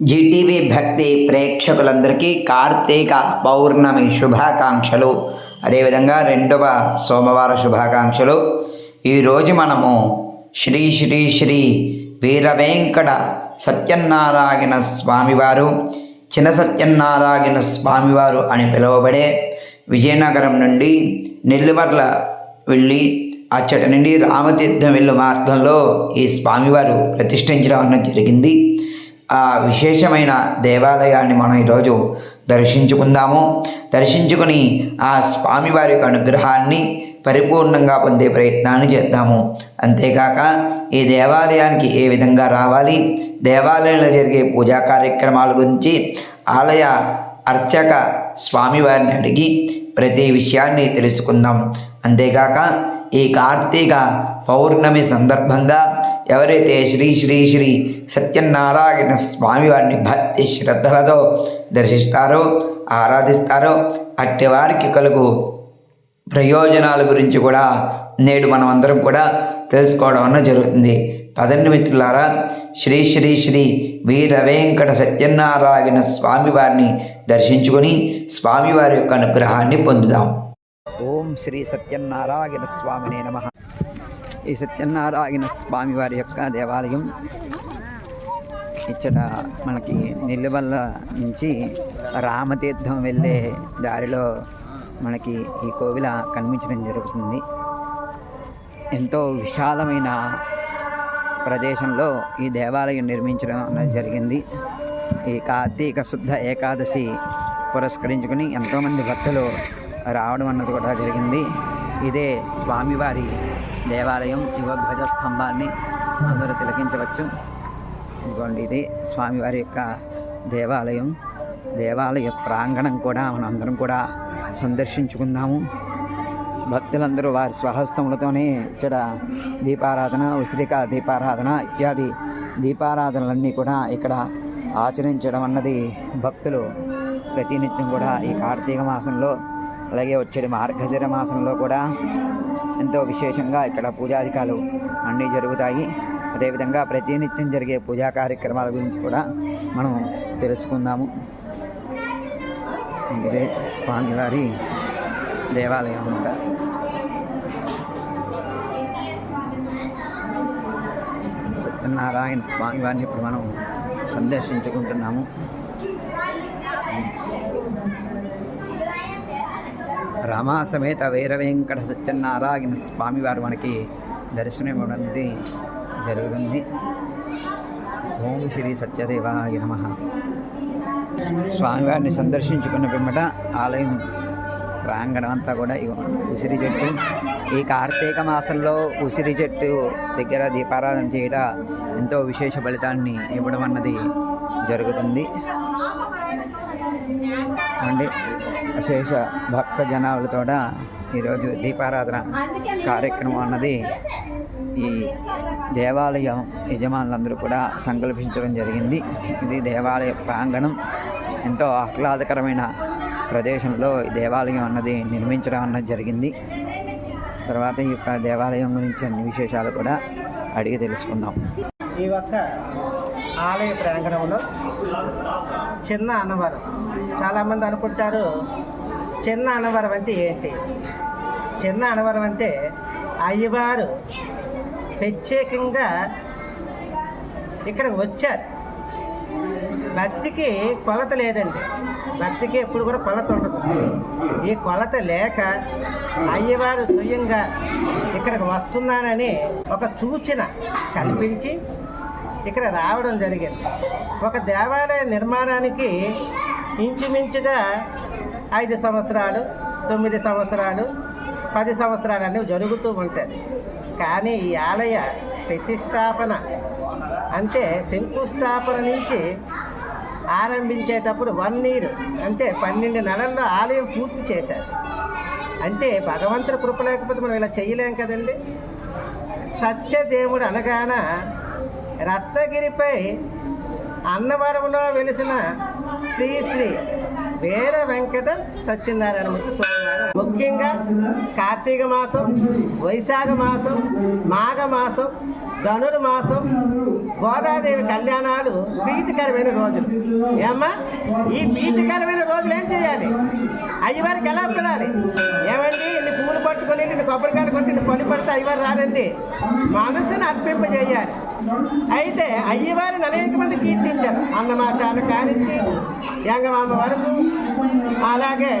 Zee TV భక్తి ప్రేక్షకులందరికీ కార్తీక పౌర్ణమి శుభాకాంక్షలు. అదేవిధంగా రెండవ సోమవార శుభాకాంక్షలు. ఈరోజు మనము శ్రీ శ్రీ శ్రీ వీరవేంకట సత్యనారాయణ స్వామివారు చిన్న సత్యనారాయణ స్వామివారు అని పిలువబడే విజయనగరం నుండి నెల్లిమర్ల వెళ్ళి అచ్చటి నుండి రామతీర్థం వెళ్ళు మార్గంలో ఈ స్వామివారు ప్రతిష్ఠించడం జరిగింది. ఆ విశేషమైన దేవాలయాన్ని మనం ఈరోజు దర్శించుకుందాము. దర్శించుకుని ఆ స్వామివారి యొక్క అనుగ్రహాన్ని పరిపూర్ణంగా పొందే ప్రయత్నాన్ని చేద్దాము. అంతేకాక ఈ దేవాలయానికి ఏ విధంగా రావాలి? దేవాలయంలో జరిగే పూజా కార్యక్రమాల గురించి ఆలయ అర్చక స్వామివారిని అడిగి ప్రతి విషయాన్ని తెలుసుకుందాం. అంతేకాక ఈ కార్తీక పౌర్ణమి సందర్భంగా ఎవరైతే శ్రీ శ్రీ శ్రీ సత్యనారాయణ స్వామివారిని భక్తి శ్రద్ధలతో దర్శిస్తారో ఆరాధిస్తారో. అట్టి వారికి కలుగు ప్రయోజనాల గురించి కూడా నేడు మనం అందరం కూడా తెలుసుకోవడం అన్న జరుగుతుంది. పదండి మిత్రులారా శ్రీ శ్రీ శ్రీ వీర వెంకట సత్యనారాయణ స్వామివారిని దర్శించుకొని స్వామివారి యొక్క అనుగ్రహాన్ని పొందుదాం. ఓం శ్రీ సత్యనారాయణ స్వామినే నమ. ఈ సత్యనారాయణ స్వామి వారి యొక్క దేవాలయం ఇచ్చట మనకి నిల్లువల్ల నుంచి రామతీర్థం వెళ్ళే దారిలో మనకి ఈ కోవిల కనిపించడం జరుగుతుంది. ఎంతో విశాలమైన ప్రదేశంలో ఈ దేవాలయం నిర్మించడం అనేది జరిగింది. ఈ కార్తీక శుద్ధ ఏకాదశి పురస్కరించుకుని ఎంతోమంది భక్తులు రావడం అన్నది కూడా జరిగింది. ఇదే స్వామివారి దేవాలయం యువ ధ్వజ స్తంభాన్ని అందరూ తిలకించవచ్చు. ఇదిగోండి ఇది స్వామివారి యొక్క దేవాలయం. దేవాలయ ప్రాంగణం కూడా మనందరం కూడా సందర్శించుకుందాము. భక్తులందరూ వారి స్వహస్తములతోనే ఇక్కడ దీపారాధన ఉసిరిక దీపారాధన ఇత్యాది దీపారాధనలన్నీ కూడా ఇక్కడ ఆచరించడం అన్నది భక్తులు ప్రతినిత్యం కూడా ఈ కార్తీక మాసంలో అలాగే వచ్చే మార్గశిర మాసంలో కూడా ఎంతో విశేషంగా ఇక్కడ పూజాధికాలు అన్నీ జరుగుతాయి. అదేవిధంగా ప్రతినిత్యం జరిగే పూజా కార్యక్రమాల గురించి కూడా మనం తెలుసుకుందాము. ఇదే స్వామివారి దేవాలయం అన్నమాట సత్యనారాయణ స్వామివారిని ఇప్పుడు మనం సందర్శించుకుంటున్నాము. రామా సమేత సత్యనారాయణ స్వామివారు మనకి దర్శనం ఇవ్వడం జరుగుతుంది. ఓం శ్రీ సత్యదేవాయ నమ. స్వామివారిని సందర్శించుకున్న పిమ్మట ఆలయం ప్రాంగణం అంతా కూడా ఉసిరి చెట్టు. ఈ కార్తీక మాసంలో ఉసిరి చెట్టు దగ్గర దీపారాధన చేయడం ఎంతో విశేష ఫలితాన్ని ఇవ్వడం అన్నది జరుగుతుంది. అండి విశేష భక్త జనాలతో ఈరోజు దీపారాధన కార్యక్రమం అన్నది ఈ దేవాలయం యజమానులందరూ కూడా సంకల్పించడం జరిగింది. ఇది దేవాలయ ప్రాంగణం. ఎంతో ఆహ్లాదకరమైన ప్రదేశంలో ఈ దేవాలయం అన్నది నిర్మించడం అన్నది జరిగింది. తర్వాత ఈ యొక్క దేవాలయం గురించి అన్ని విశేషాలు కూడా అడిగి తెలుసుకుందాం. ఈ యొక్క ఆలయ ప్రాంగణంలో చిన్న అన్నవరం. చాలామంది అనుకుంటారు చిన్న అన్నవరం అంటే ఏంటి? చిన్న అన్నవరం అంటే అయ్యవారు ప్రత్యేకంగా ఇక్కడ వచ్చారు. భక్తికి కొలత లేదండి. భక్తికి ఎప్పుడు కూడా కొలత ఉండదు. ఈ కొలత లేక అయ్యవారు స్వయంగా ఇక్కడికి వస్తున్నానని ఒక సూచన కల్పించి ఇక్కడ రావడం జరిగింది. ఒక దేవాలయ నిర్మాణానికి ఇంచుమించుగా ఐదు సంవత్సరాలు తొమ్మిది సంవత్సరాలు పది సంవత్సరాలు అనేవి జరుగుతూ ఉంటుంది కానీ ఈ ఆలయ ప్రతిష్టాపన అంటే శంకుస్థాపన నుంచి ఆరంభించేటప్పుడు వన్ ఇయర్ అంటే పన్నెండు నెలల్లో ఆలయం పూర్తి చేశారు. అంటే భగవంతుడి కృప లేకపోతే మనం ఇలా చేయలేం కదండి? సత్యదేవుడు అనగాన రత్నగిరిపై అన్నవరంలో వెలిసిన శ్రీ శ్రీ వీర వెంకట సత్యనారాయణమూర్తి స్వామివారు. ముఖ్యంగా కార్తీక మాసం వైశాఖ మాసం మాఘ మాసం ధనుర్మాసం గోదాదేవి కళ్యాణాలు ప్రీతికరమైన రోజులు. ఏమ్మా ఈ ప్రీతికరమైన రోజులు ఏం చేయాలి? అయ్యవారికి ఎలా పిలాలి ఏమండి ఇన్ని పూలు పట్టుకొని ఇన్ని కొబ్బరికాయలు కొట్టి పని పడితే అయ్యవారు రానండి మనసును అర్పింపజేయాలి. అయితే అయ్యవారిని అనేక మంది కీర్తించారు. అన్నమాచార కానించి యంగమామ వరకు అలాగే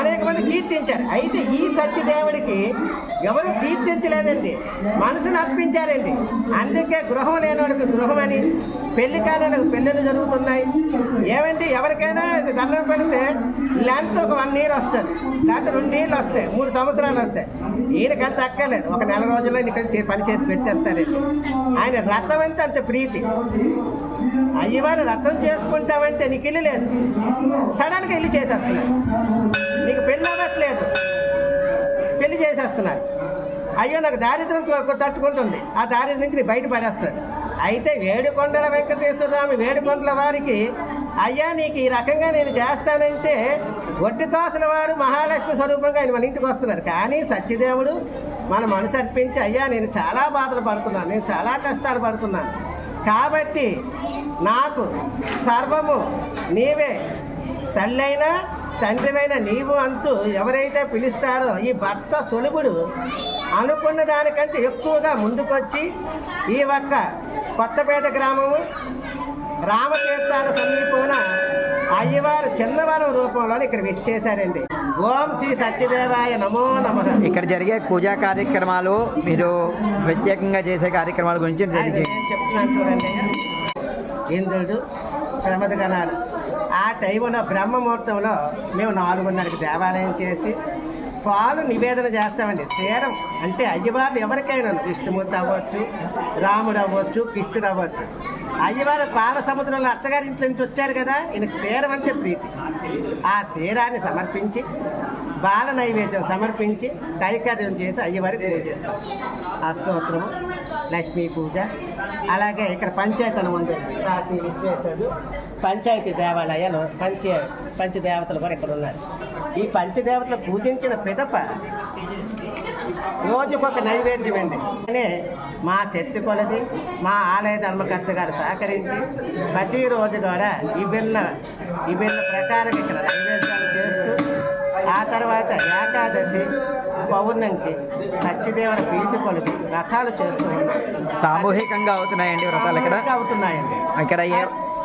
అనేక మంది కీర్తించారు. అయితే ఈ సత్యదేవుడికి ఎవరు కీర్తించలేదండి. మనసును అర్పించారండి అందుకే గృహం లేనివాడికి గృహం అని పెళ్ళి కాని పెళ్ళిళ్ళు జరుగుతున్నాయి. ఏమండి ఎవరికైనా దండం పెడితే లెంత్ ఒక వన్ ఇయర్ వస్తుంది. లేకపోతే రెండు నీళ్ళు వస్తాయి. మూడు సంవత్సరాలు వస్తాయి. ఈయనకంత అక్కర్లేదు. ఒక నెల రోజుల్లో ఇక్కడ పని చేసి పెట్టేస్తారండి. ఆయన రథం అంటే అంత ప్రీతి. అయ్యవారు రథం చేసుకుంటామంటే నీకు ఇల్లు లేదు. సడన్గా ఇల్లు చేసేస్తున్నారు నీకు పెళ్ళి అవ్వట్లేదు. పెళ్ళి చేసేస్తున్నారు అయ్యో నాకు దారిద్ర్యం తట్టుకుంటుంది. ఆ దారిద్ర్యం నుంచి బయటపడేస్తుంది అయితే వేడుకొండల వెంకటేశ్వరరామి వేడుకొండల వారికి అయ్యా నీకు ఈ రకంగా నేను చేస్తానంటే ఒట్టి కాసుల వారు మహాలక్ష్మి స్వరూపంగా ఆయన మన ఇంటికి వస్తున్నారు. కానీ సత్యదేవుడు మన మనసు అర్పించి అయ్యా నేను చాలా బాధలు పడుతున్నాను. నేను చాలా కష్టాలు పడుతున్నాను. కాబట్టి నాకు సర్వము నీవే. తల్లైనా తండ్రివైన నీవు అంటూ ఎవరైతే పిలుస్తారో ఈ భర్త సొలుగుడు అనుకున్న దానికంటే ఎక్కువగా ముందుకొచ్చి ఈ ఒక్క కొత్తపేట గ్రామము రామతీర్థాల సమీపమున అయ్యవారు చిన్నవరం రూపంలో ఇక్కడ విచ్చేశారండి ఓం శ్రీ సత్యదేవాయ నమో నమ. ఇక్కడ జరిగే పూజా కార్యక్రమాలు మీరు ప్రత్యేకంగా చేసే కార్యక్రమాల గురించి చెప్తున్నాను చూడండి. ఇంద్రుడు ప్రమద గణాలు ఆ టైంలో బ్రహ్మముహూర్తంలో మేము నాలుగున్నరకి దేవాలయం చేసి పాలు నివేదన చేస్తామండి. తీరం అంటే అయ్యవారు ఎవరికైనా విష్ణుమూర్తి అవ్వచ్చు రాముడు అవ్వచ్చు కృష్ణుడు అవ్వచ్చు. అయ్యవారు పాల సముద్రంలో అత్తగారి ఇంట్లో నుంచి వచ్చారు కదా ఈయనకు తీరం అంటే ప్రీతి. ఆ తీరాన్ని సమర్పించి బాల నైవేద్యం సమర్పించి కైకార్యం చేసి అయ్యవారికి పూజ చేస్తాం ఆ స్తోత్రము లక్ష్మీ పూజ అలాగే ఇక్కడ పంచాయతనం ఉంది. కాశీ విశ్వేశ్వరుడు పంచాయతీ దేవాలయాలు పంచ పంచదేవతలు కూడా ఇక్కడ ఉన్నారు. ఈ పంచదేవతలు పూజించిన పిదప రోజుకొక నైవేద్యం అండి. అనే మా శక్తి కొలది మా ఆలయ ధర్మకర్త గారు సహకరించి ప్రతిరోజు కూడా విభిన్న విభిన్న ప్రకారం ఇక్కడ నైవేద్యాలు చేస్తూ ఆ తర్వాత ఏకాదశి పౌర్ణమికి సత్యదేవుల ప్రీతి కొలిది రథాలు చేస్తూ ఉన్నాం. సామూహికంగా అవుతున్నాయండి వ్రతాలు ఇక్కడ? అవుతున్నాయండి. ఇక్కడ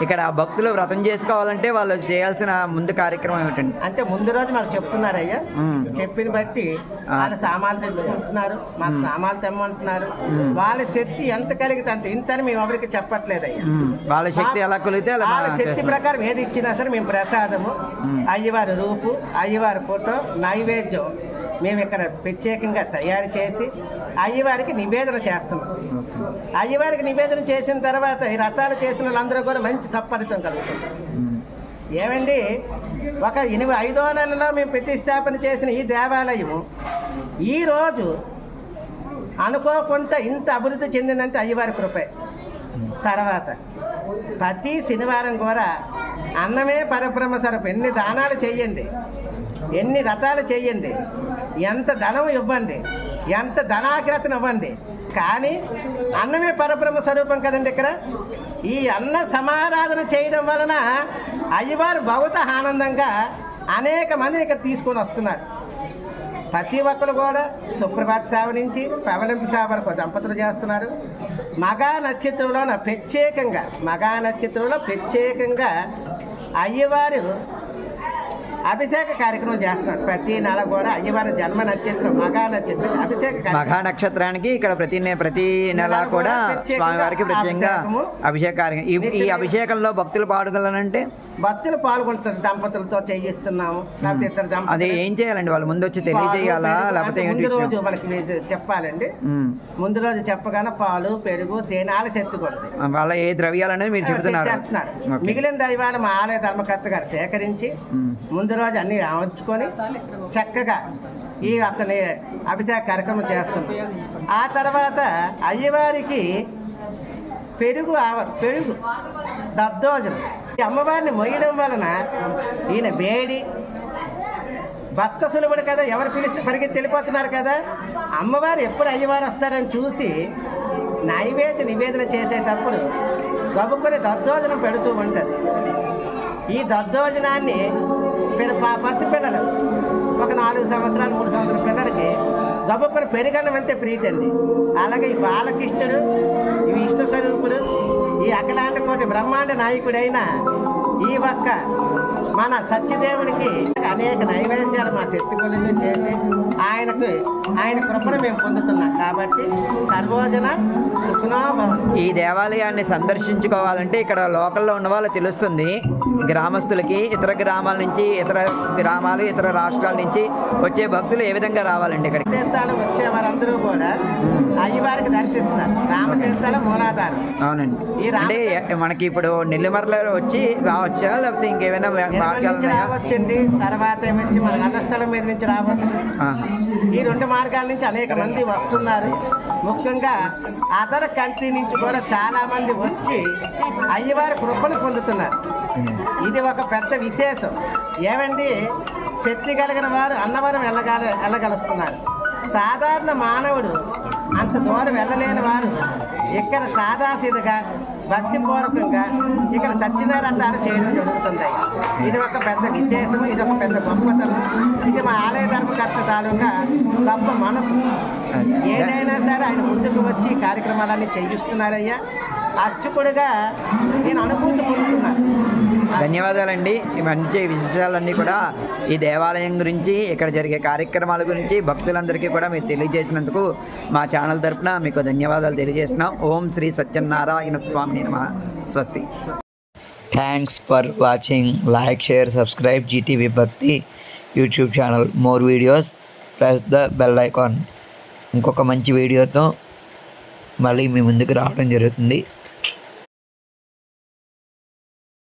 ఇక్కడ భక్తులు వ్రతం చేసుకోవాలంటే వాళ్ళు చేయాల్సిన ముందు కార్యక్రమం ఏమిటండి అంటే ముందు రోజు మాకు చెప్తున్నారయ్యా మ్మ్. చెప్పిన బట్టి. వాళ్ళ సామాన్లు తెచ్చుకుంటున్నారు మాకు సామాన్లు తెమ్మంటున్నారు మ్మ్. వాళ్ళ శక్తి ఎంత కలిగితే అంత ఇంతని మేము ఎవరికి చెప్పట్లేదయ్యా ఉమ్, వాళ్ళ శక్తి ఎలా అలా వాళ్ళ శక్తి. ప్రకారం ఏది ఇచ్చినా సరే మేము ప్రసాదము. అయ్యవారి రూపు అయ్యవారి ఫోటో నైవేద్యం మేము ఇక్కడ ప్రత్యేకంగా తయారు చేసి అయ్యవారికి నివేదన చేస్తున్నాం. అయ్యవారికి నివేదన చేసిన తర్వాత ఈ రథాలు చేసిన వాళ్ళందరూ కూడా మంచి సత్ఫలితం కలుగుతుంది. ఏమండి? ఒక ఎనిమిది ఐదో నెలలో మేము ప్రతిష్టాపన చేసిన ఈ దేవాలయము ఈరోజు అనుకోకుండా ఇంత అభివృద్ధి చెందిందంటే అయ్యవారి కృపే. తర్వాత ప్రతి శనివారం కూడా అన్నమే పరబ్రహ్మ సరపు ఎన్ని దానాలు చెయ్యండి ఎన్ని రథాలు చెయ్యండి ఎంత ధనం ఇవ్వండి ఎంత ధనాగ్రతను ఇవ్వండి. కానీ అన్నమే పరబ్రహ్మ స్వరూపం కదండి ఇక్కడ? ఈ అన్న సమారాధన చేయడం వలన అయ్యవారు భౌత ఆనందంగా అనేక మందిని ఇక్కడ తీసుకొని వస్తున్నారు. ప్రతి ఒక్కరు కూడా సుప్రభాత సేవ నుంచి పవలింపు సేవ వరకు దంపతులు చేస్తున్నారు. మగా నక్షత్రంలోన ప్రత్యేకంగా మగా నక్షత్రంలో ప్రత్యేకంగా అయ్యవారు అభిషేక కార్యక్రమం చేస్తున్నారు. ప్రతి నెల కూడా అయ్యవారి జన్మ నక్షత్రం మగా నక్షత్రం అభిషేక మఘా నక్షత్రానికి ఇక్కడ ప్రతి నె- ప్రతి నెల కూడా ప్రత్యేకంగా స్వామివారికి ప్రత్యేకంగా. అభిషేక కార్యక్రమం ఈ- అభిషేకంలో భక్తులు పాడుకోవాలంటే భక్తులు పాల్గొంటున్నారు దంపతులతో చేయిస్తున్నాము. లేకపోతే ఇద్దరు అది దంపతులు ఏం చేయాలండి? వాళ్ళు ముందు వచ్చి తెలియజేయాలా? లేకపోతే ముందు? రోజు మనకి చెప్పాలండి. ముందు రోజు చెప్పగానే పాలు పెరుగు తేనె ఆలసి ఎత్తుకూడదు వాళ్ళ ఏ ద్రవ్యాలు అనేది మీరు చెబుతున్నారు. ఓకే. మిగిలిన దైవాలు మా ఆలయ ధర్మకర్త గారు సేకరించి ముందు రోజు అన్ని అమర్చుకొని చక్కగా ఈ అతని అభిషేక కార్యక్రమం చేస్తున్నాం. ఆ తర్వాత అయ్యవారికి పెరుగు పెరుగు దద్దోజనం. ఈ అమ్మవారిని మొయ్యడం వలన ఈయన వేడి భక్త సులభుడు కదా ఎవరు పిలిస్తే పరిగెత్తి వెళ్ళిపోతున్నారు కదా. అమ్మవారు ఎప్పుడు అయ్యవారు వస్తారని చూసి నైవేద్య నివేదన చేసేటప్పుడు గబుకొని దద్దోజనం పెడుతూ ఉంటుంది. ఈ దద్దోజనాన్ని పసిపిల్లలు ఒక నాలుగు సంవత్సరాలు మూడు సంవత్సరాల పిల్లలకి గబుక్కుని పెరుగన్నం అంతే ప్రీతి అండి. అలాగే ఈ బాలకృష్ణుడు ఈ ఇష్ట స్వరూపుడు ఈ అఖిలాండ కోటి బ్రహ్మాండ నాయకుడైన ఈ ఒక్క మన సత్యదేవునికి అనేక నైవేద్యాలు మా శక్తి కొలిలో చేసి ఆయనకు ఆయన కృపను మేము పొందుతున్నాం కాబట్టి సర్వోజన సుఖనో భవంతు. ఈ దేవాలయాన్ని సందర్శించుకోవాలంటే ఇక్కడ లోకల్లో ఉన్న వాళ్ళు తెలుస్తుంది. గ్రామస్తులకి ఇతర గ్రామాల నుంచి ఇతర గ్రామాలు ఇతర రాష్ట్రాల నుంచి వచ్చే భక్తులు ఏ విధంగా రావాలండి ఇక్కడికి? తీర్థాలు వచ్చే వారందరూ కూడా అయ్యవారికి దర్శిస్తున్నారు. రామతీర్థాల మూలాధారం. అవునండి. అంటే మనకి ఇప్పుడు నెల్లిమర్ల వచ్చి రావచ్చా? లేకపోతే ఇంకేమైనా మార్గాలు రావచ్చండి. తర్వాత ఏమొచ్చి మన రంగస్థలం మీద నుంచి రావచ్చు. ఈ రెండు మార్గాల నుంచి అనేక మంది వస్తున్నారు. ముఖ్యంగా అదర్ కంట్రీ నుంచి కూడా చాలామంది వచ్చి అయ్యవారి కృపను పొందుతున్నారు. ఇది ఒక పెద్ద విశేషం. ఏమండి? శక్తి కలిగిన వారు అన్నవరం వెళ్ళగల వెళ్ళగలుస్తున్నారు. సాధారణ మానవుడు అంత దూరం వెళ్ళలేని వారు. ఇక్కడ సాదాసీదగా భక్తిపూర్వకంగా ఇక్కడ సత్యనారాయణ చేయడం జరుగుతుంది. ఇది ఒక పెద్ద విశేషం ఇది ఒక పెద్ద గొప్పతనం. ఇది మా ఆలయ ధర్మకర్త తాలూకా గొప్ప మనసు. ఏదైనా సరే ఆయన ముందుకు వచ్చి కార్యక్రమాలన్నీ చేయిస్తున్నారయ్యా. అర్చకుడిగా నేను అనుభూతి పొందుతున్నాను. ధన్యవాదాలండి. ఈ మంచి విషయాలన్నీ కూడా ఈ దేవాలయం గురించి ఇక్కడ జరిగే కార్యక్రమాల గురించి భక్తులందరికీ కూడా మీరు తెలియజేసినందుకు మా ఛానల్ తరపున మీకు ధన్యవాదాలు తెలియజేస్తున్నాం. ఓం శ్రీ సత్యనారాయణ స్వామి నమ. స్వస్తి. Thanks for watching like share subscribe GTV Bhakti YouTube channel more videos press the bell icon ఇంకొక మంచి వీడియోతో మళ్ళీ మీ ముందుకు రావడం జరుగుతుంది.